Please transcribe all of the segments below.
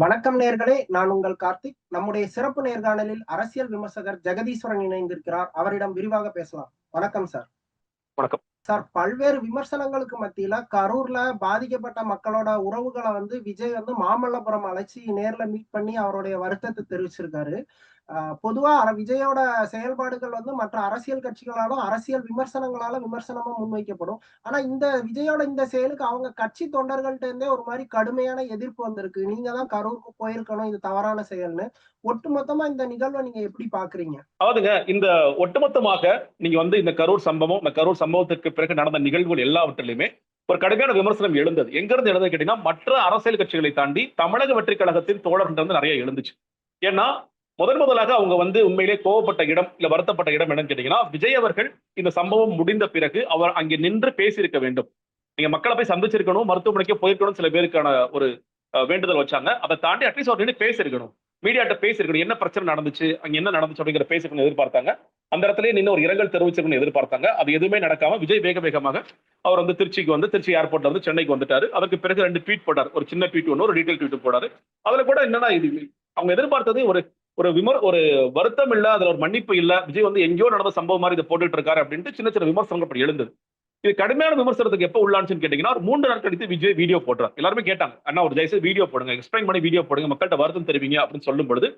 வணக்கம் நேர்களே நான் உங்கள் கார்த்திக். நம்முடைய சிறப்பு நேர்காணலில் அரசியல் விமர்சகர் ஜெகதீஸ்வரன் இணைந்திருக்கிறார். அவரிடம் விரிவாக பேசலாம். வணக்கம் சார். வணக்கம். சார் பல்வேறு விமர்சனங்களுக்கு மத்தியில கரூர்ல பாதிக்கப்பட்ட மக்களோட உறவுகளை வந்து விஜய் வந்து மாமல்லபுரம் அழைச்சி நேர்ல மீட் பண்ணி அவருடைய வருத்தத்தை தெரிவிச்சிருக்காரு. பொதுவா விஜயோட செயல்பாடுகள் வந்து மற்ற அரசியல் கட்சிகளாலும் அரசியல் விமர்சனங்களால விமர்சனமா முன்வைக்கப்படும். ஆனா இந்த விஜயோட இந்த செயலுக்கு அவங்க கட்சி தொண்டர்கள்ட்ட இருந்தே ஒரு மாதிரி கடுமையான எதிர்ப்பு வந்திருக்கு. நீங்க தான் கரூருக்கு போயிருக்கணும் இது தவறான செயல்னு. ஒட்டுமொத்தமா இந்த நிகழ்வை நீங்க எப்படி பாக்குறீங்க? அதாவதுங்க இந்த ஒட்டுமொத்தமாக நீங்க வந்து இந்த கரூர் சம்பவம் இந்த கரூர் சம்பவத்திற்கு பிறகு நடந்த நிகழ்வுகள் எல்லாவற்றிலுமே ஒரு கடுமையான விமர்சனம் எழுந்தது. எங்க இருந்து எழுந்தது கேட்டீங்கன்னா மற்ற அரசியல் கட்சிகளை தாண்டி தமிழக வெற்றி கழகத்தின் தோழர்கள் வந்து நிறைய எழுந்துச்சு. ஏன்னா முதன் முதலாக அவங்க வந்து உண்மையிலே கோவப்பட்ட இடம் இல்ல வருத்தப்பட்ட இடம் என்னன்னு கேட்டீங்கன்னா விஜய் அவர்கள் இந்த சம்பவம் முடிந்த பிறகு அவர் அங்கே நின்று பேசியிருக்க வேண்டும். நீங்க மக்களை போய் சந்திச்சிருக்கணும் மருத்துவமனைக்கு போயிருக்கணும் சில பேருக்கான ஒரு வேண்டுதல் வச்சாங்க. அதை தாண்டி அட்லீஸ்ட் அவர் நின்று பேசியிருக்கணும். மீடியாட்ட பேசியிருக்கணும். என்ன பிரச்சனை நடந்துச்சு அங்க என்ன நடந்துச்சு அப்படிங்கிற பேசிக்கணும் எதிர்பார்த்தாங்க. அந்த இடத்துல நின்று ஒரு இரங்கல் தெரிவிச்சிருக்கணும் எதிர்பார்த்தாங்க. அது எதுவுமே நடக்காம விஜய் வேக வேகமாக அவர் வந்து திருச்சிக்கு வந்து திருச்சி ஏர்போர்ட்ல வந்து சென்னைக்கு வந்துட்டாரு. அதுக்கு பிறகு ரெண்டு ட்வீட் போட்டார். ஒரு சின்ன ட்வீட் ஒன்று ஒரு டீட்டெயில் ட்வீட் போடாரு அதுல கூட என்னன்னா இது அவங்க எதிர்பார்த்தது ஒரு ஒரு விமர் ஒரு வருத்தம் இல்ல அதுல ஒரு மன்னிப்பு இல்ல. விஜய் வந்து எங்கேயோ நடந்த சம்பவம் மாதிரி இதை போட்டுட்டு இருக்காரு அப்படின்ட்டு சின்ன சின்ன விமர்சனங்கள் அப்படி எழுந்தது. இது கடுமையான விமர்சனத்துக்கு எப்போ உள்ளான்னு கேட்டீங்கன்னா ஒரு மூன்று நாட்கள் கழித்து விஜய் வீடியோ போடுறார் எல்லாருமே கேட்டாங்க அண்ணா ஒரு ஜெயசு வீடியோ போடுங்க. எக்ஸ்பிளைன் பண்ணி வீடியோ போடுங்க. மக்கள்கிட்ட வருத்தம் தெரிவிங்க அப்படின்னு சொல்லும் பொழுது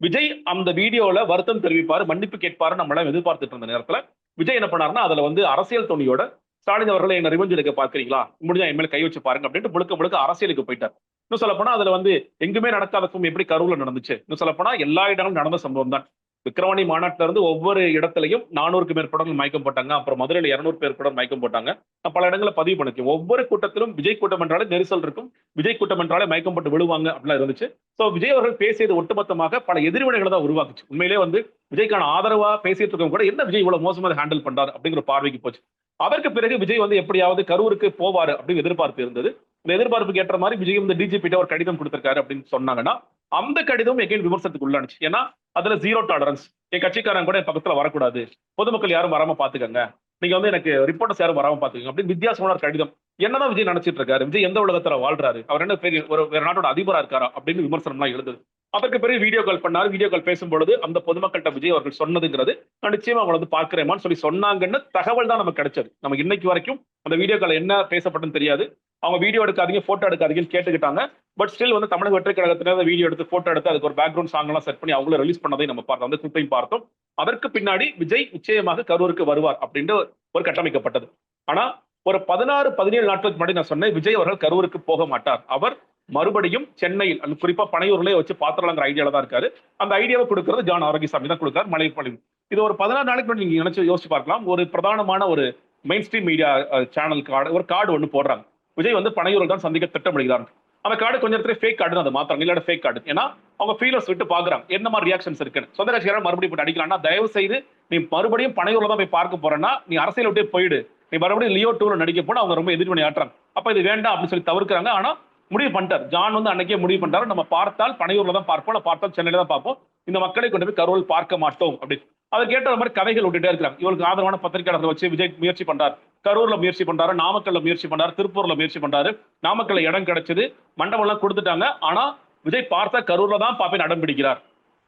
விஜய் அந்த வீடியோல வருத்தம் தெரிவிப்பாரு மன்னிப்பு கேட்பாரு நம்மளாம் எதிர்பார்த்துட்டு இருந்த நேரத்துல விஜய் என்ன பண்ணாருன்னா அதுல வந்து அரசியல் துணியோட ஸ்டாலின் அவர்களை என்ன ரிவெஞ்ச் எடுக்க பாக்குறீங்களா முடிஞ்சா என் மேல கை வச்சு பாருங்க அப்படின்ட்டு முழுக்க முழுக்க அரசியலுக்கு போயிட்டார். இன்னும் சொல்ல போனா அதுல வந்து எங்குமே நடக்காத சம்பவம் எப்படி கரூர்ல நடந்துச்சு? இன்னும் சொல்ல போனா எல்லா இடங்களும் நடந்த சம்பவம் தான் விக்ரவாணி மாநாட்டில இருந்து ஒவ்வொரு இடத்துலையும் நானூறுக்கு மேற்பட்டவர்கள் மயக்கம் போட்டாங்க. அப்புறம் மதுரையில் இருநூறு பேர் கூட மயக்கம் போட்டாங்க. பல இடங்களில் பதிவு பண்ணிச்சு ஒவ்வொரு கூட்டத்திலும் விஜய் கூட்டம் என்றாலே நெரிசல் இருக்கும். விஜய் கூட்டம் என்றாலே மயக்கம் போட்டு விழுவாங்க அப்படிலாம் இருந்துச்சு. ஸோ விஜய் அவர்கள் பேசியது ஒட்டுமொத்தமாக பல எதிர்வினைகளை தான் உருவாக்குச்சு. உண்மையிலே வந்து விஜய்க்கான ஆதரவா பேசிட்டு இருக்கவங்க கூட என்ன விஜய் இவ்வளவு மோசமாக ஹேண்டில் பண்றாரு அப்படிங்கிற பார்வைக்கு போச்சு. அதற்கு பிறகு விஜய் வந்து எப்படியாவது கரூருக்கு போவாரு அப்படின்னு எதிர்பார்ப்பு இருந்தது. இந்த எதிர்பார்ப்புக்கு ஏற்ற மாதிரி விஜய் வந்து டிஜிபிட்ட ஒரு கடிதம் கொடுத்திருக்காரு அப்படின்னு சொன்னாங்கன்னா அந்த கடிதம் எகைன் விமர்சனத்துக்கு உள்ளானுச்சு. ஏன்னா அதுல ஜீரோ டாலரன்ஸ் என் கட்சிக்காரங்க கூட என் பக்கத்துல வரக்கூடாது. பொதுமக்கள் யாரும் வராம பாத்துக்கங்க. நீங்க வந்து எனக்கு ரிப்போர்ட்டர்ஸ் யாரும் வராம பாத்துக்கங்க அப்படின்னு வித்தியாசமான கடிதம். என்னதான் விஜய் நினைச்சிட்டு இருக்காரு? விஜய் எந்த உலகத்துல வாழ்றாரு? அவர் என்ன பெரிய ஒரு வேற நாட்டோட அதிபரா இருக்காரா? அப்படின்னு விமர்சனம்லாம் எழுது அதற்கு பிறகு வீடியோ கால் பண்ணாரு. வீடியோ கால் பேசும்பொழுது அந்த பொதுமக்கள்கிட்ட விஜய் அவர்கள் சொன்னதுங்கிறது நான் நிச்சயமா அவங்களை வந்து பார்க்கிறேமான்னு சொல்லி சொன்னாங்கன்னு தகவல் தான் நமக்கு கிடைச்சது. நமக்கு இன்னைக்கு வரைக்கும் அந்த வீடியோ கால் என்ன பேசப்பட்டுன்னு தெரியாது. அவங்க வீடியோ எடுக்காதீங்க போட்டோ எடுக்காதீங்கன்னு கேட்டுக்கிட்டாங்க. பட் ஸ்டில் வந்து தமிழக வெற்றி கழகத்தினர் வீடியோ எடுத்து போட்டோ எடுத்து அதுக்கு ஒரு பேக்ரவுண்ட் சாங் எல்லாம் செட் பண்ணி அவங்கள ரிலீஸ் பண்ணதை நம்ம பார்த்தோம் அந்த குப்பையும் பார்த்தோம். அதற்கு பின்னாடி விஜய் நிச்சயமாக கரூருக்கு வருவார் அப்படின்ற ஒரு கட்டமைக்கப்பட்டது. ஆனா ஒரு பதினாறு பதினேழு நாட்களுக்கு முன்னாடி நான் சொன்னேன் விஜய் அவர்கள் கரூருக்கு போக மாட்டார். அவர் மறுபடியும் சென்னையில் குறிப்பா பனையூர்லயே வச்சு பாத்திரலாங்கிற ஐடியால தான் இருக்காரு. அந்த ஐடியாவை கொடுக்கறது ஜான் ஆரோக்கியசாமி தான் கொடுக்காரு மலை பழனி இது ஒரு பதினாறு நாளைக்கு முன்னாடி நீங்க நினைச்சு யோசிச்சு பார்க்கலாம். ஒரு பிரதானமான ஒரு main stream media channel card ஒரு கார்டு ஒன்று போடுறாங்க. விஜய் வந்து பனையூரில் தான் சந்திக்க திட்டமிடுகிறார். அந்த கார்டு கொஞ்ச நேரத்துல ஃபேக் கார்டு அதை மாத்திரம் இல்லாட ஃபேக் கார்டு ஏன்னா அவங்க ஃபீலர்ஸ் விட்டு பாக்குறாங்க. என்ன மாதிரி ரியாக்ஷன்ஸ் இருக்குன்னு. சொந்த கட்சிக்காரன் மறுபடியும் போட்டு அடிக்கலாம்னா தயவு செய்து நீ மறுபடியும் பனையூர்ல தான் போய் பார்க்க போறேன்னா நீ அரசியல் விட்டே போயிடு. நீ மறுபடியும் லியோ டூல நடிக்க போனா அவங்க ரொம்ப எதிர்வினை ஆட்டுறாங்க அப்ப இது வேண்டாம் அப்படின்னு சொல்லி தவிர்க்கிறாங்க. ஆனா முடிவு பண்ணிட்டார். ஜான் வந்து அன்னைக்கே முடிவு பண்ணிட்டாரு. நம்ம பார்த்தால் பனையூர்ல தான் பார்ப்போம் இல்ல பார்த்தால் சென்னையில தான் பார்ப்போம். இந்த மக்களை கொண்டு போய் கரூரில் பார்க்க மாட்டோம் அப்படின்னு அதற்கு ஏற்ற மாதிரி கதைகள் விட்டுட்டே இருக்கிறாங்க. இவருக்கு ஆதரவான பத்திரிகையாளர்கள் வச்சு விஜய் முயற்சி பண்றாரு. கரூர்ல முயற்சி பண்றாரு நாமக்கல்ல முயற்சி பண்றாரு திருப்பூர்ல முயற்சி பண்றாரு. நாமக்கல்ல இடம் கிடைச்சது மண்டபம் எல்லாம் கொடுத்துட்டாங்க. ஆனா விஜய் பார்த்தா கரூர்ல தான் பாப்பேன் அடம் பிடிக்கிறார்.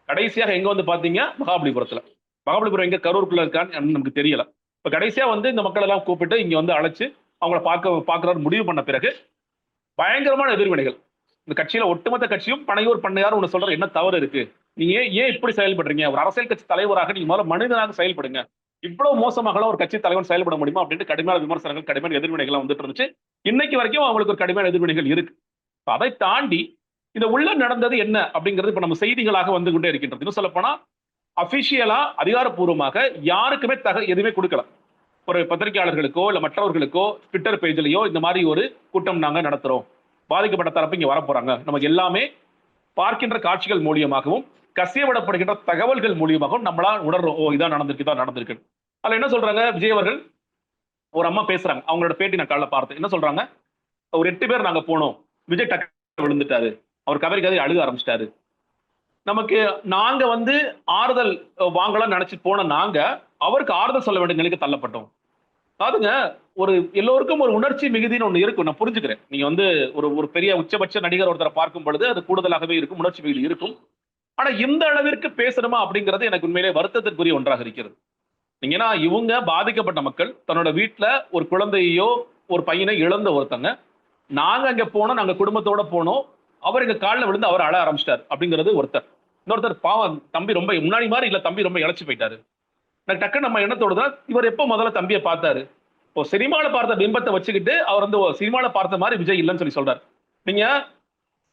கடைசியாக எங்க வந்து பாத்தீங்க? மகாபலிபுரத்துல. மகாபலிபுரம் எங்க கரூருக்குள்ள இருக்கான்னு நமக்கு தெரியல. இப்ப கடைசியா வந்து இந்த மக்கள் எல்லாம் கூப்பிட்டு இங்க வந்து அழைச்சு அவங்கள பார்க்க பார்க்கறாரு முடிவு பண்ண பிறகு பயங்கரமான எதிர்வினைகள். இந்த கட்சியில ஒட்டுமொத்த கட்சியும் பனையூர் பண்ணையார் ஒன்று சொல்ற என்ன தவறு இருக்கு? நீங்க ஏன் ஏன் இப்படி செயல்படுறீங்க? ஒரு அரசியல் கட்சி தலைவராக நீங்க முதல்ல மனிதனாக செயல்படுங்க. இவ்வளவு மோசமாக ஒரு கட்சி தலைவன் செயல்பட முடியுமா அப்படின்ட்டு கடுமையான விமர்சனங்கள் கடுமையான எதிர்வினைகள் வந்துட்டு இருந்துச்சு. இன்னைக்கு வரைக்கும் அவங்களுக்கு ஒரு கடுமையான எதிர்வினைகள் இருக்கு. அதை தாண்டி இந்த உள்ள நடந்தது என்ன அப்படிங்கிறது இப்ப நம்ம செய்திகளாக வந்து கொண்டே இருக்கின்றது. இன்னும் சொல்ல போனா அபிஷியலா அதிகாரப்பூர்வமாக யாருக்குமே தக எதுவுமே கொடுக்கல. ஒரு பத்திரிகையாளர்களுக்கோ இல்ல மற்றவர்களுக்கோ ட்விட்டர் பேஜ்லயோ இந்த மாதிரி ஒரு கூட்டம் நாங்க நடத்துறோம். பாதிக்கப்பட்ட தரப்பு இங்க வரப்போறாங்க. நமக்கு எல்லாமே பார்க்கின்ற காட்சிகள் மூலியமாகவும் கசியவிடப்படுகின்ற தகவல்கள் மூலியமாகவும் நம்மளா உணர்றோம். ஓ இதான் நடந்திருக்கு இதான் நடந்திருக்கு. அதுல என்ன சொல்றாங்க விஜய் அவர்கள்? ஒரு அம்மா பேசுறாங்க. அவங்களோட பேட்டி நான் காலைல பார்த்தேன். என்ன சொல்றாங்க? ஒரு எட்டு பேர் நாங்க போனோம். விஜய் டக்கு விழுந்துட்டாரு. அவர் கதறி கதறி அழுக ஆரம்பிச்சிட்டாரு. நமக்கு நாங்க வந்து ஆறுதல் வாங்கலாம்னு வாங்கலாம் நினைச்சு போன நாங்க அவருக்கு ஆறுதல் சொல்ல வேண்டிய நிலைக்கு தள்ளப்பட்டோம். அதாவதுங்க ஒரு எல்லோருக்கும் ஒரு உணர்ச்சி மிகுதின்னு ஒன்று இருக்கும். நான் புரிஞ்சுக்கிறேன். நீங்க வந்து ஒரு ஒரு பெரிய உச்சபட்ச நடிகர் ஒருத்தரை பார்க்கும் பொழுது அது கூடுதலாகவே இருக்கும் உணர்ச்சி மிகுதி இருக்கும். ஆனா இந்த அளவிற்கு பேசணுமா அப்படிங்கிறது எனக்கு உண்மையிலே வருத்தத்திற்குரிய ஒன்றாக இருக்கிறது. ஏன்னா இவங்க பாதிக்கப்பட்ட மக்கள் தன்னோட வீட்டுல ஒரு குழந்தையோ ஒரு பையனை இழந்த ஒருத்தங்க. நாங்க அங்க போனோம் நாங்க குடும்பத்தோட போனோம். அவர் எங்க காலில் விழுந்து அவர் அழ ஆரம்பிச்சிட்டார் அப்படிங்கிறது ஒருத்தர். இன்னொருத்தர் பாவம் தம்பி ரொம்ப முன்னாடி மாதிரி இல்ல தம்பி ரொம்ப இழைச்சி போயிட்டாரு. நான் டக்குன்னு நம்ம என்ன தான் இவர் எப்போ முதல்ல தம்பியை பார்த்தாரு? இப்போ சினிமாவில் பார்த்த பிம்பத்தை வச்சுக்கிட்டு அவர் வந்து சினிமாவில் பார்த்த மாதிரி விஜய் இல்லைன்னு சொல்லி சொல்றாரு. நீங்க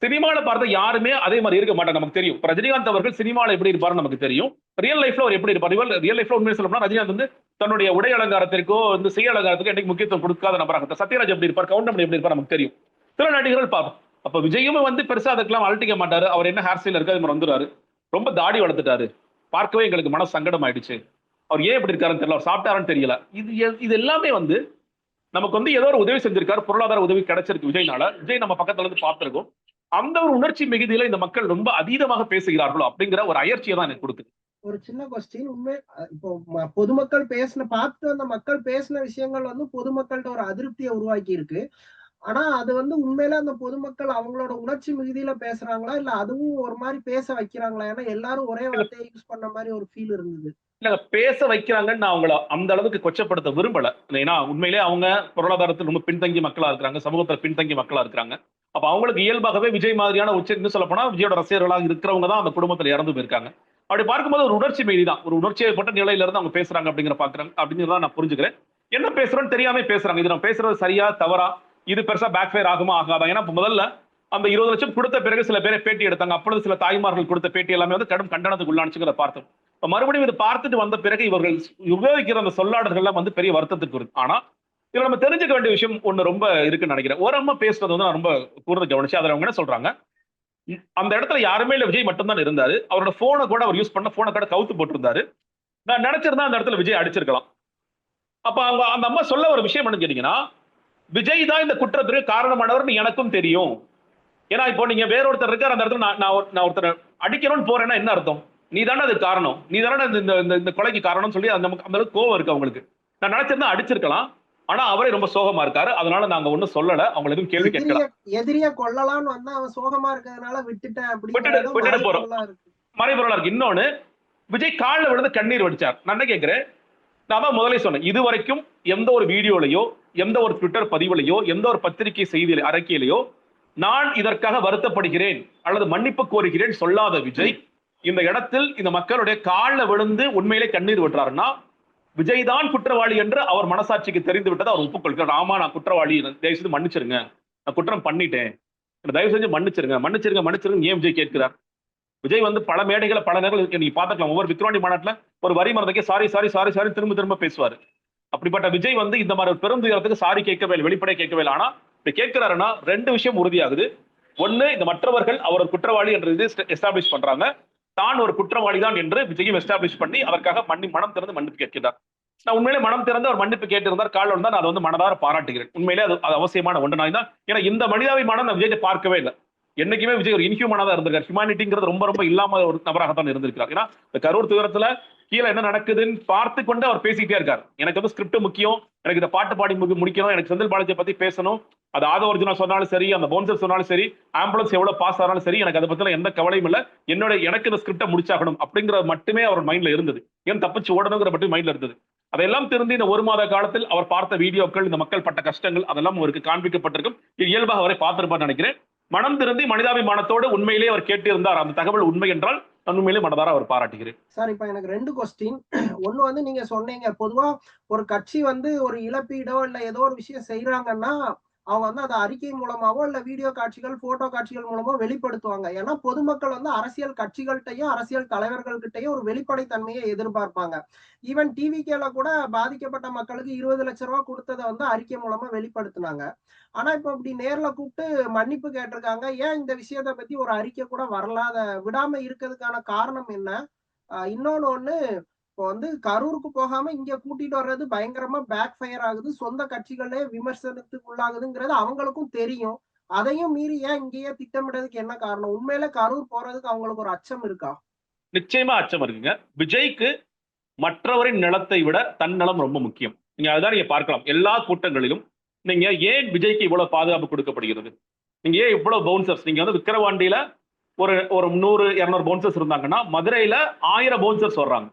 சினிமாவில் பார்த்த யாருமே அதே மாதிரி இருக்க மாட்டாங்க நமக்கு தெரியும். ரஜினிகாந்த் அவர்கள் சினிமாவில் எப்படி இருப்பாருன்னு நமக்கு தெரியும். ரியல் லைஃப்ல அவர் எப்படி இருப்பார்? ரியல் லைஃப்ல உண்மையை சொல்லணும்னா ரஜினிகாந்த் வந்து தன்னுடைய உடை அலங்காரத்திற்கோ வந்து செய்ய அலங்காரத்துக்கு என்னைக்கு முக்கியத்துவம் கொடுக்காத நபராக. சத்யராஜ் எப்படி இருப்பார்? கவுண்டமணி எப்படி இருப்பார்? நமக்கு தெரியும். சில நடிகர்கள் பார்ப்போம். அப்ப விஜயும் வந்து பெருசா அதுக்கெல்லாம் அழட்டிக்க மாட்டாரு. அவர் என்ன ஹேர் ஸ்டைல் இருக்கு அது மாதிரி வந்துருவாரு ரொம்ப தாடி வளர்த்துட்டாரு. பார்க்கவே எங்களுக்கு மன சங்கடம் ஆயிடுச்சு அவர் ஏன் இப்படி இருக்காருன்னு தெரியல அவர் சாப்பிட்டாருன்னு தெரியல. இது எ- இது எல்லாமே வந்து நமக்கு வந்து ஏதோ ஒரு உதவி செஞ்சிருக்காரு பொருளாதார உதவி கிடைச்சிருக்கு விஜய்னால. விஜய் நம்ம பக்கத்துல இருந்து பார்த்திருக்கோம். அந்த ஒரு உணர்ச்சி மிகுதியில இந்த மக்கள் ரொம்ப அதீதமாக பேசுகிறார்களோ அப்படிங்கிற ஒரு அயற்சியை தான் எனக்கு கொடுக்குது. ஒரு சின்ன கொஸ்டின் உண்மை இப்போ பொதுமக்கள் பேசின பார்த்துட்டு வந்த மக்கள் பேசின விஷயங்கள் வந்து பொதுமக்கள்கிட்ட ஒரு அதிருப்தியை உருவாக்கி இருக்கு ஆனா அது வந்து உண்மையில அந்த பொதுமக்கள் அவங்களோட உணர்ச்சி மிகுதியில பேசுறாங்களா? இல்ல அதுவும் ஒரு மாதிரி பேச வைக்கிறாங்களா? ஏன்னா எல்லாரும் ஒரே வார்த்தையை யூஸ் பண்ண மாதிரி ஒரு ஃபீல் இருந்தது. இல்ல பேச வைக்கிறாங்கன்னு நான் அவங்கள அந்த அளவுக்கு கொச்சப்படுத்த விரும்பல. ஏன்னா உண்மையிலே அவங்க பொருளாதாரத்தில் ரொம்ப பின்தங்கி மக்களா இருக்கிறாங்க சமூகத்துல பின்தங்கி மக்களா இருக்கிறாங்க. அப்ப அவங்களுக்கு இயல்பாகவே விஜய் மாதிரியான உச்ச இன்னும் சொல்ல போனா விஜயோட ரசிகர்களாக இருக்கிறவங்க தான் அந்த குடும்பத்துல இறந்து போயிருக்காங்க. அப்படி பார்க்கும்போது ஒரு உணர்ச்சி மீறி தான். ஒரு உணர்ச்சியப்பட்ட நிலையில இருந்து அவங்க பேசுறாங்க அப்படிங்கிற பாக்குறாங்க அப்படிங்கிறத நான் புரிஞ்சுக்கிறேன். என்ன பேசுறோம்னு தெரியாம பேசுறாங்க. இது நம்ம பேசுறது சரியா தவறா? இது பெருசா பேக் ஃபயர் ஆகுமா ஆகாதா? ஏன்னா முதல்ல அந்த இருபது லட்சம் கொடுத்த பிறகு சில பேரை பேட்டி எடுத்தாங்க. அப்பொழுது சில தாய்மார்கள் கொடுத்த பேட்டி எல்லாமே வந்து கடும் கண்டனத்துக்கு உள்ளானுச்சுங்கிறத பார்த்தோம். மறுபடியும் இது பார்த்துட்டு வந்த பிறகு இவர்கள் உபயோகிக்கிற அந்த சொல்லாடல்கள்லாம் வந்து பெரிய வருத்தத்துக்கு இருக்கு ஆனா இதுல நம்ம தெரிஞ்சுக்க வேண்டிய விஷயம் ஒண்ணு ரொம்ப இருக்குன்னு நினைக்கிறேன். ஒரு அம்மா பேசுறது வந்து நான் ரொம்ப கூர்ந்து கவனிச்சு அதுல அவங்க என்ன சொல்றாங்க? அந்த இடத்துல யாருமே இல்ல. விஜய் மட்டும்தான் இருந்தாரு. அவரோட போனை கூட அவர் யூஸ் பண்ண போனை கூட கவுத்து போட்டிருந்தாரு. நான் நினைச்சிருந்தா அந்த இடத்துல விஜய் அடிச்சிருக்கலாம். அப்ப அவங்க அந்த அம்மா சொல்ல ஒரு விஷயம் என்னன்னு கேட்டீங்கன்னா விஜய் தான் இந்த குற்றத்திற்கு காரணமானவர்னு எனக்கும் தெரியும். ஏன்னா இப்போ நீங்க வேற ஒருத்தர் இருக்கார் அந்த இடத்துல நான் நான் ஒரு- நான் ஒருத்தர் அடிக்கணும்னு போறேன்னா என்ன அர்த்தம்? நீ தானே அதுக்கு காரணம். நீ தானே இந்த- இந்த கொலைக்கு காரணம்னு சொல்லி அந்த அந்த அளவுக்கு கோவம் இருக்கு அவங்களுக்கு. நான் நினைச்சிருந்தா அடிச்சிருக்கலாம். ஆனா அவரே ரொம்ப சோகமா இருக்காரு. அதனால நாங்க ஒண்ணும் சொல்லல. அவங்களை எதுவும் கேள்வி கேட்கல. எதிரிய கொல்லலாம்னு வந்தா அவன் சோகமா இருக்கிறதுனால விட்டுட்டேன் விட்டுட்டு- விட்டுட்டு போறோம். மறைபொருளா இருக்கு. இன்னொன்னு விஜய் காலில் விழுந்து கண்ணீர் வடிச்சார். நான் என்ன கேட்கிறேன் நான் தான் முதலே சொன்னேன். இது வரைக்கும் எந்த ஒரு வீடியோலையோ எந்த ஒரு ட்விட்டர் பதிவுலையோ எந்த ஒரு பத்திரிகை செய்தி அறிக்கையிலையோ நான் இதற்காக வருத்தப்படுகிறேன் அல்லது மன்னிப்பு கோருகிறேன் சொல்லாத விஜய். இந்த இடத்தில் இந்த மக்களுடைய காலில் விழுந்து உண்மையிலே கண்ணீர் விட்டுறாருன்னா விஜய் தான் குற்றவாளி என்று அவர் மனசாட்சிக்கு தெரிந்து விட்டதை அவர் ஒப்புக்கொள்கிறார். ஆமா நான் குற்றவாளி. தயவு செய்து மன்னிச்சிருங்க. நான் குற்றம் பண்ணிட்டேன். தயவு செஞ்சு மன்னிச்சிருங்க. மன்னிச்சிருங்க மன்னிச்சிருங்க ஏன் விஜய் கேட்கிறார்? விஜய் வந்து பல மேடைகளை பல நேரங்கள் நீங்க பாத்துக்கலாம் ஒவ்வொரு விக்ரவாணி மாநாட்டில் ஒரு வரி மறந்துக்கே சாரி சாரி சாரி சாரி திரும்ப திரும்ப பேசுவார். அப்படிப்பட்ட விஜய் வந்து இந்த மாதிரி ஒரு பெரும் துயரத்துக்கு சாரி கேட்கவே இல்லை வெளிப்படையா கேட்கவே இல்லை. ஆனா இப்ப கேட்கிறாருன்னா ரெண்டு விஷயம் உறுதியாகுது. ஒண்ணு இந்த மற்றவர்கள் அவர் ஒரு குற்றவாளி என்று இது எஸ்டாப்ளிஷ் பண்றாங்க. தான் ஒரு குற்றவாளி தான் என்று விஜயும் எஸ்டாப்ளிஷ் பண்ணி அதற்காக மன்னி மனம் திறந்து மன்னிப்பு கேட்கிறார். நான் உண்மையிலே மனம் திறந்து அவர் மன்னிப்பு கேட்டிருந்தார். காலில் இருந்தால் நான் அதை வந்து மனதார பாராட்டுகிறேன். உண்மையிலே அது அது அவசியமான ஒன்று. நான் தான் ஏன்னா இந்த மனிதாபிமானம் நான் விஜய் பார்க்கவே இல்லை. என்னைக்குமே விஜய் ஒரு இன்ஹியூமனா தான் இருந்திருக்காரு. ஹியூமானிட்டிங்கிறது ரொம்ப ரொம்ப இல்லாம ஒரு நபராகத்தான் இருந்திருக்கிறார். ஏன்னா இந்த கரூர் துயரத்துல கீழே என்ன நடக்குதுன்னு பார்த்து கொண்டு அவர் பேசிட்டே இருக்காரு. எனக்கு வந்து ஸ்கிரிப்ட் முக்கியம். எனக்கு இந்த பாட்டு பாடி முடி- முடிக்கணும். எனக்கு செந்தில் பாலாஜியை பத்தி பேசணும். அது ஆதவ அர்ஜுனா சொன்னாலும் சரி அந்த போன்சர் சொன்னாலும் சரி ஆம்புலன்ஸ் எவ்வளவு பாஸ் ஆனாலும் சரி எனக்கு அதை பத்தின எந்த கவலையும் இல்லை. என்னோட எனக்கு இந்த ஸ்கிரிப்டை முடிச்சாகணும் அப்படிங்கிறது மட்டுமே அவர் மைண்ட்ல இருந்தது. ஏன் தப்பிச்சு ஓடணுங்கிற மட்டும் மைண்ட்ல இருந்தது. அதெல்லாம் திருந்தி இந்த ஒரு மாத காலத்தில் அவர் பார்த்த வீடியோக்கள் இந்த மக்கள் பட்ட கஷ்டங்கள் அதெல்லாம் அவருக்கு காண்பிக்கப்பட்டிருக்கும். இயல்பாக அவரை பார்த்திருப்பார் நினைக்கிறேன். மனம் திருந்தி மனிதாபிமானத்தோடு உண்மையிலேயே அவர் கேட்டிருந்தார். அந்த தகவல் உண்மை என்றால் உண்மையிலே மனதார அவர் பாராட்டுகிறேன் சார் இப்ப எனக்கு ரெண்டு கொஸ்டின் ஒண்ணு வந்து நீங்க சொன்னீங்க பொதுவா ஒரு கட்சி வந்து ஒரு இழப்பீடோ இல்ல ஏதோ ஒரு விஷயம் செய்யறாங்கன்னா அவங்க வந்து அதை அறிக்கை மூலமாவோ இல்ல வீடியோ காட்சிகள் போட்டோ காட்சிகள் மூலமோ வெளிப்படுத்துவாங்க. ஏன்னா பொதுமக்கள் வந்து அரசியல் கட்சிகள்கிட்டயும் அரசியல் தலைவர்கள்கிட்டயும் ஒரு வெளிப்படைத்தன்மையை எதிர்பார்ப்பாங்க. ஈவன் டிவிகேல கூட பாதிக்கப்பட்ட மக்களுக்கு இருபது லட்ச ரூபாய் கொடுத்ததை வந்து அறிக்கை மூலமா வெளிப்படுத்தினாங்க. ஆனா இப்ப இப்படி நேர்ல கூப்பிட்டு மன்னிப்பு கேட்டிருக்காங்க. ஏன் இந்த விஷயத்த பத்தி ஒரு அறிக்கை கூட வரலாத விடாம இருக்கிறதுக்கான காரணம் என்ன? ஆஹ் இன்னொன்னு ஒண்ணு இப்போ வந்து கரூருக்கு போகாம இங்க கூட்டிட்டு வர்றது பயங்கரமா பேக் ஃபயர் ஆகுது. சொந்த கட்சிகளே விமர்சனத்துக்கு உள்ளாகுதுங்கிறது அவங்களுக்கும் தெரியும். அதையும் மீறி ஏன் இங்கேயே திட்டமிடுறதுக்கு என்ன காரணம்? உண்மையில கரூர் போறதுக்கு அவங்களுக்கு ஒரு அச்சம் இருக்கா? நிச்சயமா அச்சம் இருக்குங்க. விஜய்க்கு மற்றவரின் நிலத்தை விட தன் நலம் ரொம்ப முக்கியம். நீங்க அதுதான் நீங்க பார்க்கலாம். எல்லா கூட்டங்களிலும் நீங்க ஏன் விஜய்க்கு இவ்வளவு பாதுகாப்பு கொடுக்கப்படுகிறது? நீங்க ஏன் இவ்வளவு பவுன்சர்ஸ் நீங்க வந்து விக்கிரவாண்டியில ஒரு ஒரு நூறு இரநூறு பவுன்சர்ஸ் இருந்தாங்கன்னா மதுரையில ஆயிரம் பவுன்சர்ஸ் வர்றாங்க.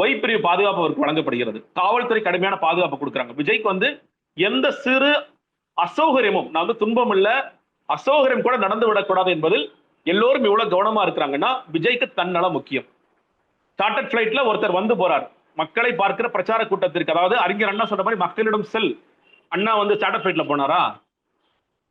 ஒய் பிரிவு பாதுகாப்பு அவருக்கு வழங்கப்படுகிறது. காவல்துறை கடுமையான பாதுகாப்பு கொடுக்குறாங்க. விஜய்க்கு வந்து எந்த சிறு அசௌகரியமும் நான் வந்து துன்பம் இல்ல அசௌகரியம் கூட நடந்து விடக்கூடாது என்பதில் எல்லோரும் இவ்வளவு கவனமா இருக்கிறாங்கன்னா விஜய்க்கு தன்னலம் முக்கியம். சார்ட்டர்ட் பிளைட்ல ஒருத்தர் வந்து போறார். மக்களை பார்க்கிற பிரச்சார கூட்டத்திற்கு அதாவது அறிஞர் அண்ணா சொன்ன மாதிரி மக்களிடம் செல். அண்ணா வந்து சார்ட்டர் பிளைட்ல போனாரா?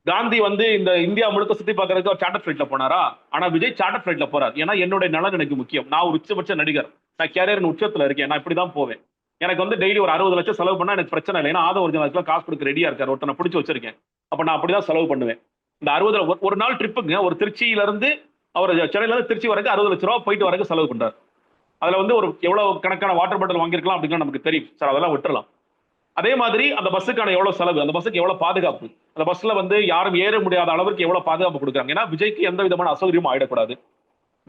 காந்தி வந்து இந்த இந்தியா முழுக்க சுத்தி பார்க்கறதுக்கு ஒரு சார்ட்டர் ஃபிளைட்ல போனாரா? ஆனா விஜய் சார்ட்டர் ஃபிளைட்ல போறார். ஏன்னா என்னுடைய நலன் எனக்கு முக்கியம். நான் ஒரு உச்சபட்ச நடிகர். நான் கேரியர் உச்சத்துல இருக்கேன். நான் இப்படிதான் போவேன். எனக்கு வந்து டெய்லி ஒரு அறுபது லட்சம் செலவு பண்ணா எனக்கு பிரச்சனை இல்லை. ஏன்னா ஆதவ ஒரிஜினல் காசு கொடுக்க ரெடியா இருக்காரு. ஒருத்தனை பிடிச்சி வச்சிருக்கேன். அப்ப நான் அப்படிதான் செலவு பண்ணுவேன். இந்த அறுபது ஒரு- ஒரு நாள் ட்ரிப்புங்க ஒரு திருச்சியில இருந்து அவர் சென்னையில இருந்து திருச்சி வரைக்கும் அறுபது லட்ச ரூபா போயிட்டு வரைக்கும் செலவு பண்றாரு. அதுல வந்து ஒரு எவ்வளவு கணக்கான வாட்டர் பாட்டில் வாங்கியிருக்கலாம் அப்படின்னு நமக்கு தெரியும். சார் அதெல்லாம் விட்டுறலாம். அதே மாதிரி அந்த பஸ்ஸுக்கான எவ்வளவு செலவு? அந்த பஸ்ஸுக்கு எவ்வளவு பாதுகாப்பு? அந்த பஸ்ல வந்து யாரும் ஏற முடியாத அளவுக்கு எவ்வளவு பாதுகாப்பு கொடுக்குறாங்க? ஏன்னா விஜய்க்கு எந்த விதமான அசௌகரியமும் ஆயிடக்கூடாது.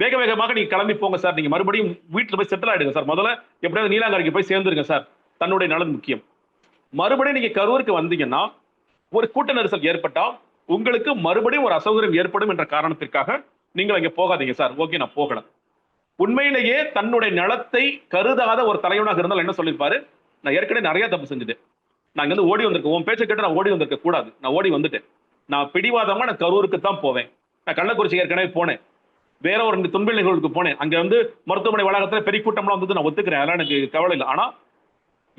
வேக வேகமாக நீங்க கிளம்பி போங்க சார். நீங்க மறுபடியும் வீட்டுல போய் செட்டில் ஆயிடுங்க சார். முதல்ல எப்படியாவது நீலாங்கரைக்கு போய் சேர்ந்துருங்க சார். தன்னுடைய நலன் முக்கியம். மறுபடியும் நீங்க கரூருக்கு வந்தீங்கன்னா ஒரு கூட்ட நெரிசல் ஏற்பட்டால் உங்களுக்கு மறுபடியும் ஒரு அசௌகரியம் ஏற்படும் என்ற காரணத்திற்காக நீங்கள் அங்கே போகாதீங்க சார். ஓகே நான் போகல. உண்மையிலேயே தன்னுடைய நலத்தை கருதாத ஒரு தலைவனாக இருந்தால் என்ன சொல்லியிருப்பாரு? நான் ஏற்கனவே நிறைய தப்பு செஞ்சுட்டேன். நான் வந்து ஓடி வந்திருக்கேன். உன் பேச்சை கேட்டு நான் ஓடி வந்திருக்க கூடாது. நான் ஓடி வந்துட்டேன். நான் பிடிவாதமா நான் கரூருக்கு தான் போவேன். நான் கள்ளக்குறிச்சி ஏற்கனவே போனேன். வேற ஒரு ரெண்டு துன்பில் நிகழ்வுக்கு போனேன். அங்கே வந்து மருத்துவமனை வளாகத்தில் பெரிய கூட்டம்லாம் வந்து நான் ஒத்துக்கிறேன். அதெல்லாம் எனக்கு கவலை இல்லை. ஆனால்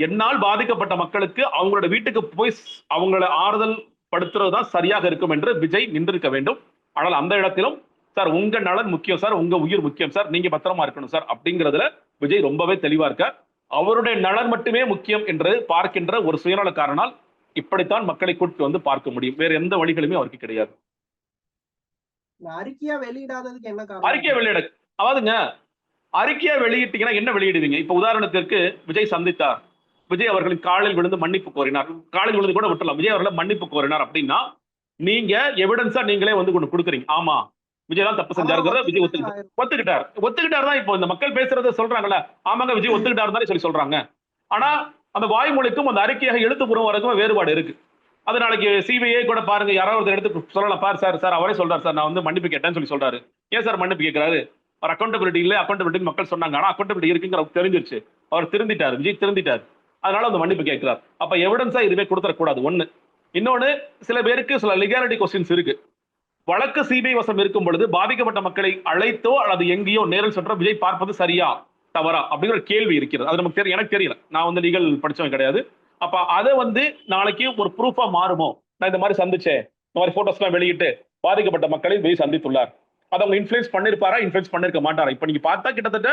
என்னால் பாதிக்கப்பட்ட மக்களுக்கு அவங்களோட வீட்டுக்கு போய் அவங்கள ஆறுதல் படுத்துறது தான் சரியாக இருக்கும் என்று விஜய் நின்றிருக்க வேண்டும். ஆனால் அந்த இடத்திலும் சார் உங்க நலன் முக்கியம் சார். உங்க உயிர் முக்கியம் சார். நீங்க பத்திரமா இருக்கணும் சார். அப்படிங்கிறதுல விஜய் ரொம்பவே தெளிவா இருக்கார். அவருடைய நலன் மட்டுமே முக்கியம் என்று பார்க்கின்ற ஒரு சுயநலக்காரனால் இப்படித்தான் மக்களை கூட்டி வந்து பார்க்க முடியும். வேற எந்த வழிகளுமே அவருக்கு கிடையாது. அறிக்கையா வெளியிடாததுக்கு என்ன வெளியிட அதாவதுங்க அறிக்கையா வெளியிட்டீங்கன்னா என்ன வெளியிடுவீங்க? இப்ப உதாரணத்திற்கு விஜய் சந்தித்தார். விஜய் அவர்களின் காலில் விழுந்து மன்னிப்பு கோரினார். காலில் விழுந்து கூட விட்டுலாம். விஜய் அவர்களை மன்னிப்பு கோரினார் அப்படின்னா நீங்க எவிடன்ஸா நீங்களே வந்து கொண்டு கொடுக்குறீங்க. ஆமா. விஜய் தான் தப்பு செஞ்சாருங்கிறத விஜய் ஒத்துக்கிட்டார். ஒத்துக்கிட்டார். ஒத்துக்கிட்டார். தான் இப்போ இந்த மக்கள் பேசுறத சொல்றாங்கல்ல. ஆமாங்க விஜய் ஒத்துக்கிட்டார் தானே சொல்லி சொல்றாங்க. ஆனா அந்த வாய்மொழிக்கும் அந்த அறிக்கையாக எழுத்துப்பூர்வம் வரைக்கும் வேறுபாடு இருக்கு. அது நாளைக்கு சிபிஐ கூட பாருங்க யாராவது ஒருத்தர் எடுத்து சொல்லலாம். பாரு சார் சார் அவரே சொல்றாரு சார் நான் வந்து மன்னிப்பு கேட்டேன்னு சொல்லி சொல்றாரு. ஏன் சார் மன்னிப்பு கேட்கிறாரு அவர் அக்கௌண்டபிலிட்டி இல்ல அக்கௌண்டபிலிட்டி மக்கள் சொன்னாங்க. ஆனா அக்கௌண்டபிலிட்டி இருக்குங்கிற தெரிஞ்சிருச்சு. அவர் திருந்திட்டார் விஜய் திருந்திட்டார். அதனால அந்த மன்னிப்பு கேட்கிறார் அப்ப எவிடன்ஸா இதுவே கொடுத்துடக்கூடாது ஒண்ணு. இன்னொன்னு சில பேருக்கு சில லீகாலிட்டி கொஸ்டின்ஸ் இருக்கு. வழக்கு சிபிஐ வசம் இருக்கும் பொழுது பாதிக்கப்பட்ட மக்களை அழைத்தோ அல்லது எங்கேயோ நேரில் சென்றோ விஜய் பார்ப்பது சரியா தவறா அப்படிங்கிற ஒரு கேள்வி இருக்கிறது. அது நமக்கு தெரியும் எனக்கு தெரியல. நான் வந்து லீகல் படிச்சவன் கிடையாது. அப்ப அதை வந்து நாளைக்கு ஒரு ப்ரூஃபா மாறுமோ? நான் இந்த மாதிரி சந்திச்சேன். இந்த மாதிரி போட்டோஸ் எல்லாம் வெளியிட்டு பாதிக்கப்பட்ட மக்களை விஜய் சந்தித்துள்ளார். அதை அவங்க இன்ஃபுளுஸ் பண்ணிருப்பாரா? இன்ஃபுளுஸ் பண்ணிருக்க மாட்டாரா? இப்ப நீங்க பார்த்தா கிட்டத்தட்ட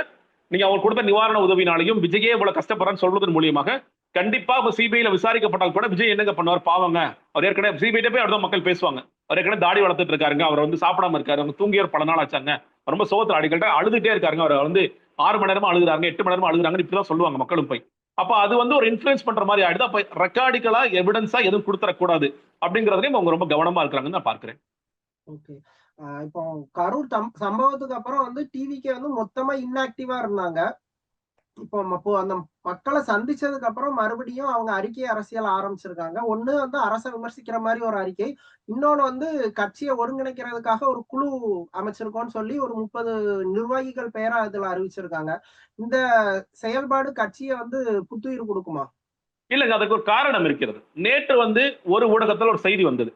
நீங்க அவங்க கொடுத்த நிவாரண உதவினாலையும் விஜயே இவ்வளவு கஷ்டப்படுறான்னு சொல்றதன் மூலியமாக கண்டிப்பா இப்ப சிபிஐல விசாரிக்கப்பட்டால் கூட விஜய் என்னங்க பண்ணுவார்? பாவங்க. அவர் ஏற்கனவே சிபிஐ போய் அடுத்த மக்கள் பேசுவாங்க. அவர் ஏற்கனவே தாடி வளர்த்துட்டு இருக்காருங்க. அவர் வந்து சாப்பிடாம இருக்காரு. அவங்க தூங்கியவர் பல நாள் ஆச்சாங்க. ரொம்ப சோகத்துல அடிக்கிட்ட அழுதுட்டே இருக்காருங்க. அவர் வந்து ஆறு மணி நேரமா அழுகுறாங்க எட்டு மணி நேரமா அழுகுறாங்கன்னு இப்படிதான் சொல்லுவாங்க மக்களும் போய். அப்ப அது வந்து ஒரு இன்ஃபுளுன்ஸ் பண்ற மாதிரி ஆயிடுது. அப்ப ரெக்கார்டிக்கலா எவிடன்ஸா எதுவும் கொடுத்துடக்கூடாது அப்படிங்கறதுலயும் அவங்க ரொம்ப கவனமா இருக்கிறாங்கன்னு நான் பார்க்கிறேன். ஓகே இப்போ கரூர் சம்பவத்துக்கு அப்புறம் வந்து டிவிக்கே வந்து மொத்தமா இன்ஆக்டிவா இருந்தாங்க. இப்போ ம- இப்போ அந்த மக்களை சந்திச்சதுக்கு அப்புறம் மறுபடியும் அவங்க அறிக்கை அரசியல் ஆரம்பிச்சிருக்காங்க. ஒண்ணு வந்து அரசை விமர்சிக்கிற மாதிரி ஒரு அறிக்கை. இன்னொன்னு வந்து கட்சியை ஒருங்கிணைக்கிறதுக்காக ஒரு குழு அமைச்சிருக்கோம்னு சொல்லி ஒரு முப்பது நிர்வாகிகள் பெயரா இதுல அறிவிச்சிருக்காங்க. இந்த செயல்பாடு கட்சியை வந்து புத்துயிர் கொடுக்குமா? இல்லைங்க அதுக்கு ஒரு காரணம் இருக்கிறது. நேற்று வந்து ஒரு ஊடகத்தில் ஒரு செய்தி வந்தது.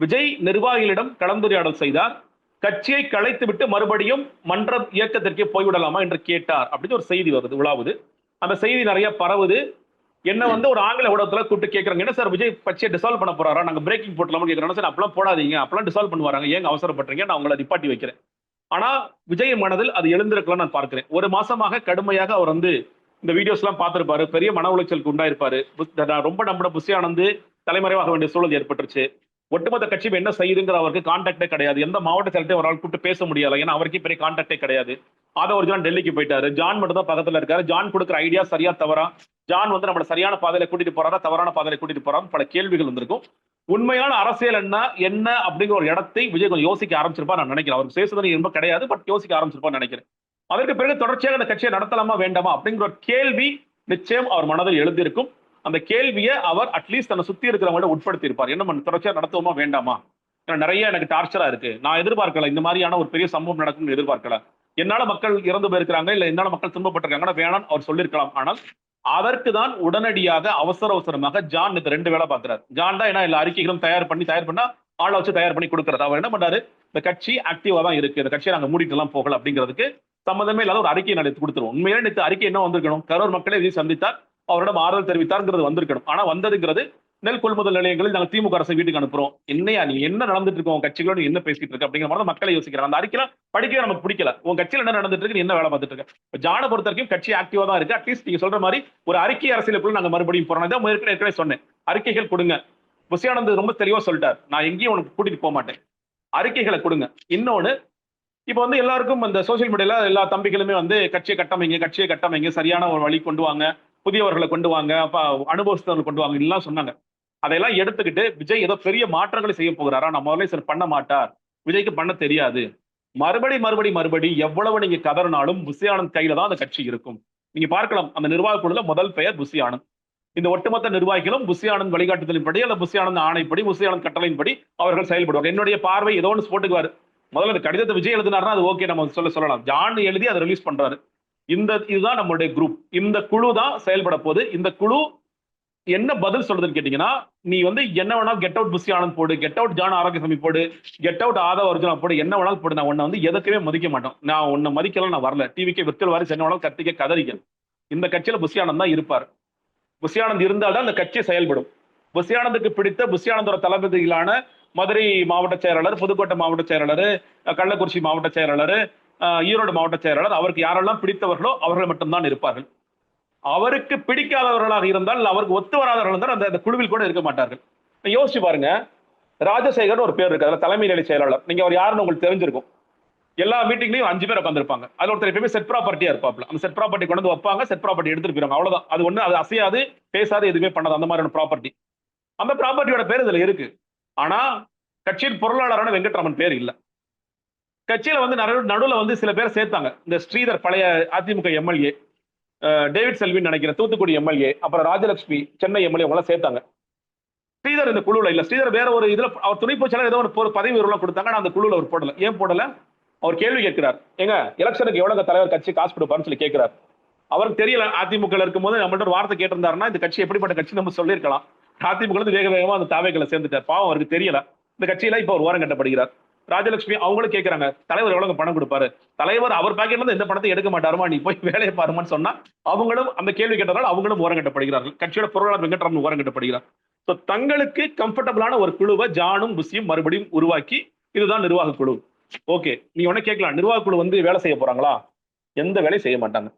விஜய் நிர்வாகிகளிடம் கலந்துரையாடல் செய்தார். கட்சியை கலைத்து விட்டு மறுபடியும் மன்றம் இயக்கத்திற்கே போய்விடலாமா என்று கேட்டார் அப்படின்னு ஒரு செய்தி வருது உலாவுது. அந்த செய்தி நிறைய பரவுது. என்ன வந்து ஒரு ஆங்கில ஊடகத்துல கூட்டு கேட்கறாங்க என்ன சார் விஜய் கட்சியை டிசால்வ் பண்ண போறாரா? நாங்க பிரேக்கிங் போட்டலாம்னு கேட்கறோம். சார் அப்பெல்லாம் போடாதீங்க. அப்பெல்லாம் டிசால்வ் பண்ணுவாங்க ஏங்க அவசரப்படுறீங்க நான் உங்களை நிப்பாட்டி வைக்கிறேன். ஆனா விஜய் மனதில் அது எழுந்திருக்கலாம் நான் பார்க்கிறேன். ஒரு மாசமாக கடுமையாக அவர் வந்து இந்த வீடியோஸ் எல்லாம் பார்த்திருப்பாரு. பெரிய மன உளைச்சலுக்கு உண்டாயிருப்பாரு. ரொம்ப நம்பின புஷியானந்து தலைமறைவாக வேண்டிய சூழல் ஏற்பட்டுருச்சு. ஒட்டுமொத்த கட்சி என்ன செய்யுதுங்கிற அவருக்கு கான்டாக்டே கிடையாது. எந்த மாவட்ட செயல்கிட்ட ஒரு ஆள் கூப்பிட்டு பேச முடியல. ஏன்னா அவருக்கே பெரிய கான்டாக்டே கிடையாது. ஆதவ ஒரு ஜான் டெல்லிக்கு போயிட்டாரு. ஜான் மட்டும் தான் பக்கத்துல இருக்காரு. ஜான் கொடுக்குற ஐடியா சரியா தவறா? ஜான் வந்து நம்மள சரியான பாதையில கூட்டிட்டு போறாரா? தவறான பாதையில கூட்டிட்டு போறாரு பல கேள்விகள் வந்திருக்கும். உண்மையான அரசியல் என்ன? என்ன? அப்படிங்கிற ஒரு இடத்தை விஜய் கொஞ்சம் யோசிக்க ஆரம்பிச்சிருப்பா நான் நினைக்கிறேன். அவருக்கு பேசுறது ரொம்ப கிடையாது பட் யோசிக்க ஆரம்பிச்சிருப்பான்னு நினைக்கிறேன். அதற்கு பிறகு தொடர்ச்சியாக அந்த கட்சியை நடத்தலாமா வேண்டாமா அப்படிங்கிற ஒரு கேள்வி நிச்சயம் அவர் மனதில் எழுந்திருக்கும். அந்த கேள்வியை அவர் அட்லீஸ்ட் தன்னை சுத்தி இருக்கிறவங்கள உட்படுத்தி இருப்பார் என்ன பண்ண தொடர்ச்சியா நடத்துவோமா வேண்டாமா? ஏன்னா நிறைய எனக்கு டார்ச்சரா இருக்கு. நான் எதிர்பார்க்கல இந்த மாதிரியான ஒரு பெரிய சம்பவம் நடக்கும்னு எதிர்பார்க்கல. என்னால மக்கள் இறந்து போயிருக்கிறாங்க இல்ல என்னால மக்கள் துன்பப்பட்டிருக்காங்கன்னா வேணாம் அவர் சொல்லியிருக்கலாம். ஆனால் அதற்கு தான் உடனடியாக அவசர அவசரமாக ஜான் இந்த ரெண்டு வேலை பார்க்கிறார். ஜான் தான் ஏன்னா எல்லா அறிக்கைகளும் தயார் பண்ணி தயார் பண்ணா ஆளை வச்சு தயார் பண்ணி கொடுக்குறது அவர் என்ன பண்ணாரு இந்த கட்சி ஆக்டிவா தான் இருக்கு. இந்த கட்சியை நாங்க மூடிட்டு எல்லாம் போகல அப்படிங்கிறதுக்கு சம்மந்தமே இல்லாத ஒரு அறிக்கை நடத்தி கொடுத்துருவோம். உண்மையிலே நேற்று அறிக்கை என்ன வந்திருக்கணும்? கரூர் மக்களை இதை சந்தித்தார் அவரிடம் ஆறுதல் தெரிவித்தார்ங்கிறது வந்திருக்கணும். ஆனா வந்ததுங்கிறது நெல் கொள்முதல் நிலையங்களில் நாங்கள் திமுக அரசு வீட்டுக்கு அனுப்புறோம். என்னையா நீ என்ன நடந்துட்டு இருக்கோம் உன் கட்சிகளோட என்ன பேசிட்டு இருக்கு? அப்படிங்கிற மாதிரி மக்களை யோசிக்கிறாங்க. அந்த அறிக்கையில படிக்கவே நமக்கு பிடிக்கல. உன் கட்சியில் என்ன நடந்துட்டு இருக்கு? என்ன வேலை பார்த்துட்டு இருக்கு? ஜான பொறுத்த வரைக்கும் கட்சி ஆக்டிவா தான் இருக்கு. அட்லீஸ்ட் நீங்க சொல்ற மாதிரி ஒரு அறிக்கை அரசியலுக்குள்ள நாங்க மறுபடியும் போறோம். இதான் ஏற்கனவே ஏற்கனவே சொன்னேன். அறிக்கைகள் கொடுங்க. புசியானந்த் ரொம்ப தெளிவா சொல்லிட்டார். நான் எங்கேயும் உனக்கு கூட்டிட்டு போக மாட்டேன். அறிக்கைகளை கொடுங்க. இன்னொன்னு இப்போ வந்து எல்லாருக்கும் அந்த சோசியல் மீடியால எல்லா தம்பிகளுமே வந்து கட்சியை கட்டமைங்க கட்சியை கட்டமைங்க சரியான ஒரு வழி கொண்டு வாங்க. புதியவர்களை கொண்டு வாங்க அப்ப அனுபவஸ்தவர்கள் கொண்டு வாங்க எல்லாம் சொன்னாங்க. அதையெல்லாம் எடுத்துக்கிட்டு விஜய் ஏதோ பெரிய மாற்றங்களை செய்ய போகிறாரா? நம்ம முதல்ல சார் பண்ண மாட்டார். விஜய்க்கு பண்ண தெரியாது. மறுபடி மறுபடி மறுபடி எவ்வளவு நீங்க கதறினாலும் புசியானந்த் கையில தான் அந்த கட்சி இருக்கும். நீங்க பார்க்கலாம் அந்த நிர்வாக குழுல முதல் பெயர் புசியானந்த். இந்த ஒட்டுமொத்த நிர்வாகிகளும் புசியானந்த் வழிகாட்டுதலின்படி அல்ல புசியானந்த் ஆணைப்படி புசியானந்த் கட்டளையின்படி அவர்கள் செயல்படுவாங்க. என்னுடைய பார்வை ஏதோ ஒன்று போட்டுக்குவாரு முதல்ல கடிதத்தை விஜய் எழுதினார்னா அது ஓகே நம்ம சொல்ல சொல்லலாம். ஜான் எழுதி அதை ரிலீஸ் பண்றாரு. இந்த இதுதான் நம்மளுடைய குரூப் இந்த குழு தான் செயல்பட போகுது. இந்த குழு என்ன பதில் சொல்றதுன்னு கேட்டீங்கன்னா நீ வந்து என்ன வேணாலும் கெட் அவுட் புசி ஆனந்த் போடு கெட் அவுட் ஜான் ஆரோக்கியசாமி போடு கெட் அவுட் ஆதவ அர்ஜுனா போடு என்ன வேணாலும் போடு. நான் உன்னை வந்து எதுக்குமே மதிக்க மாட்டோம். நான் உன்னை மதிக்கலாம் நான் வரல. டிவிக்கு விற்கல் வாரிசு என்ன வேணாலும் கத்திக்க கதறிகள் இந்த கட்சியில புசி தான் இருப்பார். புசி இருந்தால்தான் அந்த கட்சி செயல்படும். புசி பிடித்த புசி தளபதிகளான மதுரை மாவட்ட செயலாளர் புதுக்கோட்டை மாவட்ட செயலாளர் கள்ளக்குறிச்சி மாவட்ட செயலாளர் ஈரோடு மாவட்ட செயலாளர் அவருக்கு யாரெல்லாம் பிடித்தவர்களோ அவர்கள் மட்டும்தான் இருப்பார்கள். அவருக்கு பிடிக்காதவர்களாக இருந்தால் அவருக்கு ஒத்து வராதவர்கள் இருந்தால் அந்த அந்த குழுவில் கூட இருக்க மாட்டார்கள். யோசிச்சு பாருங்க. ராஜசேகர் ஒரு பேர் இருக்கு. அதில் தலைமை நிலை செயலாளர். நீங்க அவர் யாருன்னு உங்களுக்கு தெரிஞ்சிருக்கும். எல்லா மீட்டிங்லையும் அஞ்சு பேர் உட்காந்துருப்பாங்க அதில் ஒருத்தர் எப்பயுமே செட் ப்ராப்பர்ட்டியா இருப்பாப்ல அந்த செட் ப்ராப்பர்ட்டி கொண்டு வந்து வைப்பாங்க செட் ப்ராப்பர்ட்டி எடுத்துட்டு போயிருவாங்க. அவ்வளவுதான். அது ஒண்ணு அது அசையாது பேசாது எதுவுமே பண்ணாது. அந்த மாதிரியான ப்ராப்பர்ட்டி அந்த ப்ராப்பர்ட்டியோட பேர் இதுல இருக்கு. ஆனா கட்சியின் பொருளாளரான வெங்கட்ராமன் பேர் இல்ல. கட்சியில வந்து நடு- நடுவுல வந்து சில பேர் சேர்த்தாங்க. இந்த ஸ்ரீதர் பழைய அதிமுக எம்எல்ஏ டேவிட் செல்வின் நினைக்கிறேன் தூத்துக்குடி எம்எல்ஏ அப்புறம் ராஜலட்சுமி சென்னை எம்எல்ஏ எல்லாம் சேர்த்தாங்க. ஸ்ரீதர் இந்த குழுல இல்ல. ஸ்ரீதர் வேற ஒரு இதுல அவர் துணை பொதுச்செயலாளர் ஏதோ ஒரு பதவி உயர்வுலாம் கொடுத்தாங்க ஆனா அந்த குழுல அவர் போடல. ஏன் போடல? அவர் கேள்வி கேட்கிறார். ஏங்க எலெக்ஷனுக்கு எவ்வளவு தலைவர் கட்சி காசு கொடுப்பாருன்னு சொல்லி கேட்கிறார். அவருக்கு தெரியல அதிமுக இருக்கும்போது நம்மள்ட்ட ஒரு வார்த்தை கேட்டிருந்தாருன்னா இந்த கட்சி எப்படிப்பட்ட கட்சி நம்ம சொல்லியிருக்கலாம். அதிமுக வந்து வேக வேகமா அந்த தாவைகளை சேர்ந்துட்டார். பாவம் அவருக்கு தெரியல. இந்த கட்சியில இப்ப ஒரு ஓரம் கட்டப்படுகிறார். ராஜலட்சுமி அவங்களும் கேட்கறாங்க தலைவர் எவ்வளவு பணம் கொடுப்பாரு? தலைவர் அவர் பாக்கெட்ல இருந்து எந்த பணத்தை எடுக்க மாட்டாருமா? நீ போய் வேலையை பாருமான்னு சொன்னா அவங்களும் அந்த கேள்வி கேட்டதால் அவங்களும் ஓரம் கட்டப்படுகிறார்கள். கட்சியோட பொருளாளர் வெங்கட்ராமன் ஓரம் கட்டப்படுகிறார். தங்களுக்கு கம்ஃபர்டபுளான ஒரு குழுவை ஜானும் புசியும் மறுபடியும் உருவாக்கி இதுதான் நிர்வாக குழு. ஓகே நீ உடனே கேட்கலாம் நிர்வாக குழு வந்து வேலை செய்ய போறாங்களா? எந்த வேலையும் செய்ய மாட்டாங்க.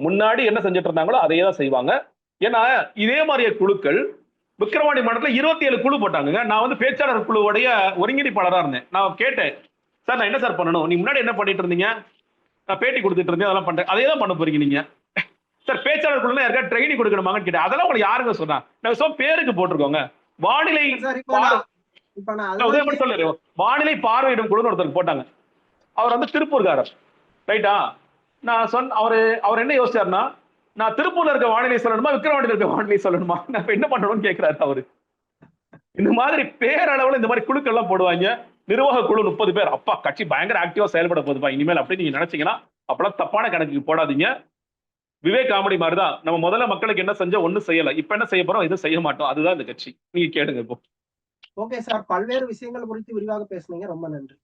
முன்னாடி என்ன செஞ்சுட்டு இருந்தாங்களோ அதையே தான் செய்வாங்க. ஏன்னா இதே மாதிரியே குழுக்கள் விக்கிரவாணி மண்டலத்துல இருபத்தி ஏழு குழு போட்டாங்க நான் வந்து பேச்சாளர் குழுவுடைய ஒருங்கிணைப்பாளரா இருந்தேன். நான் கேட்டேன் சார் நான் என்ன சார் பண்ணணும்? நீ முன்னாடி என்ன பண்ணிட்டு இருந்தீங்க? நான் பேட்டி கொடுத்துட்டு இருந்தேன் அதெல்லாம் பண்றேன். அதே தான் பண்ண போறீங்க நீங்க. சார் பேச்சாளர் குழுல யாருக்கா ட்ரைனிங் கொடுக்கணுமாங்கன்னு கேட்டேன். அதெல்லாம் உங்களுக்கு யாருங்க சொன்னா? நான் சும்மா பேருக்கு போட்டிருக்கோங்க. வானிலை சார் இப்ப நான் இப்ப நான் நான் உதயம் அதுதான் சொல்லு வானிலை பார்வையிடும் குழுன்னு ஒருத்தர் போட்டாங்க. அவர் வந்து திருப்பூர்காரர். ரைட்டா? நான் சொன்ன அவரு அவர் என்ன யோசிச்சாருன்னா நான் திருப்பூர்ல இருக்க வானிலை சொல்லணுமா? விக்ரவாண்டியில இருக்க வானிலை சொல்லணுமா? நான் இப்ப என்ன பண்ணணும்னு கேட்கிறாரு அவரு. இந்த மாதிரி பேரளவுல இந்த மாதிரி குழுக்கள் எல்லாம் போடுவாங்க. நிர்வாக குழு முப்பது பேர். அப்பா கட்சி பயங்கர ஆக்டிவா செயல்பட போதுப்பா இனிமேல் அப்படி நீங்க நினைச்சீங்கன்னா அப்பெல்லாம் தப்பான கணக்குக்கு போடாதீங்க. விவேக் காமெடி மாதிரி தான் நம்ம முதல்ல மக்களுக்கு என்ன செஞ்சோம்? ஒண்ணும் செய்யல. இப்ப என்ன செய்ய போறோம்? எதுவும் செய்ய மாட்டோம். அதுதான் இந்த கட்சி. நீங்க கேளுங்க இப்போ. Okay sir. பல்வேறு விஷயங்கள் குறித்து விரிவாக பேசுனீங்க. ரொம்ப நன்றி.